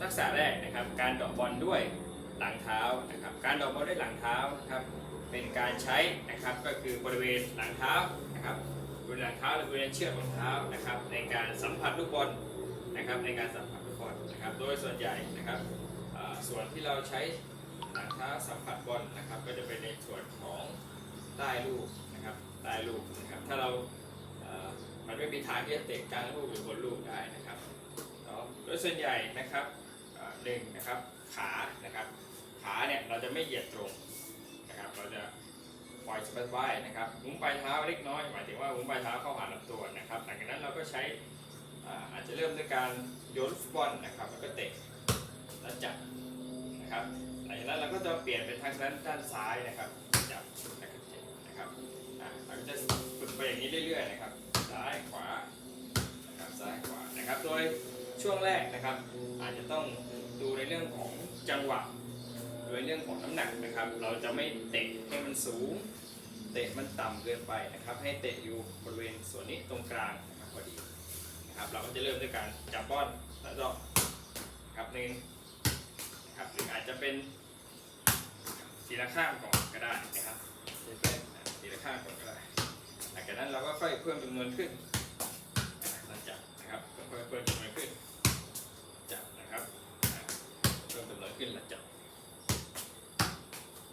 ทักษะแรกนะครับ การเดอกบอลด้วยหลังเท้านะครับ การเดอกบอลด้วยหลังเท้านะครับ เป็นการใช้นะครับก็คือบริเวณหลังเท้านะครับบริเวณหลังเท้าหรือบริเวณเชือกของเท้านะครับ ในการสัมผัสลูกบอลนะครับ ในการสัมผัสลูกบอลนะครับ โดยส่วนใหญ่นะครับส่วนที่เราใช้หลังเท้าสัมผัสบอลนะครับ ก็จะเป็นในส่วนของใต้ลูกนะครับใต้ลูกนะครับ ถ้าเราเอ่อมันไม่มีทางที่จะเตะกลางลูกหรือบนลูกได้นะครับโดยส่วนใหญ่นะครับ หนึ่งนะครับขานะครับขาเนี่ยเราจะไม่เหยียดตรงนะครับเราจะปล่อยสบายๆนะครับหมุนปลายเท้าเล็กน้อยหมายถึงว่าหมุนปลายเท้าเข้าหาลำตัวนะครับหลังจากนั้นเราก็ใช้อาจจะเริ่มด้วยการโยนฟุตบอลนะครับแล้วก็เตะแล้วจับนะครับหลังจากนั้นเราก็จะเปลี่ยนเป็นทางด้านด้านซ้ายนะครับจับแล้วก็เนะครับเราก็จะฝึกไปอย่างนี้เรื่อยๆนะครับซ้ายขวานะครับซ้ายขวานะครับโดยช่วงแรกนะครับ อาจจะต้อง ดูในเรื่องของจังหวะโดยเรื่องของน้ำหนักนะครับ เราจะไม่เตะให้มันสูง เตะมันต่ำเกินไปนะครับ ให้เตะอยู่บริเวณส่วนนี้ตรงกลางนะครับพอดีนะครับ เราก็จะเริ่มด้วยการจับบอลแล้วก็ครับหนึ่งนะครับหรืออาจจะเป็นทีละข้างก่อนก็ได้นะครับทีละข้างก่อนก็ได้หลังจากนั้นเราก็ค่อยเพิ่มจำนวนขึ้น ขึ้นหลัจับ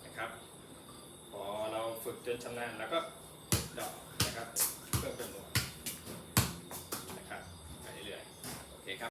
นะครับ พอเราฝึกจนชำนาญแล้วก็ดอกนะครับเพิ่มจำนวน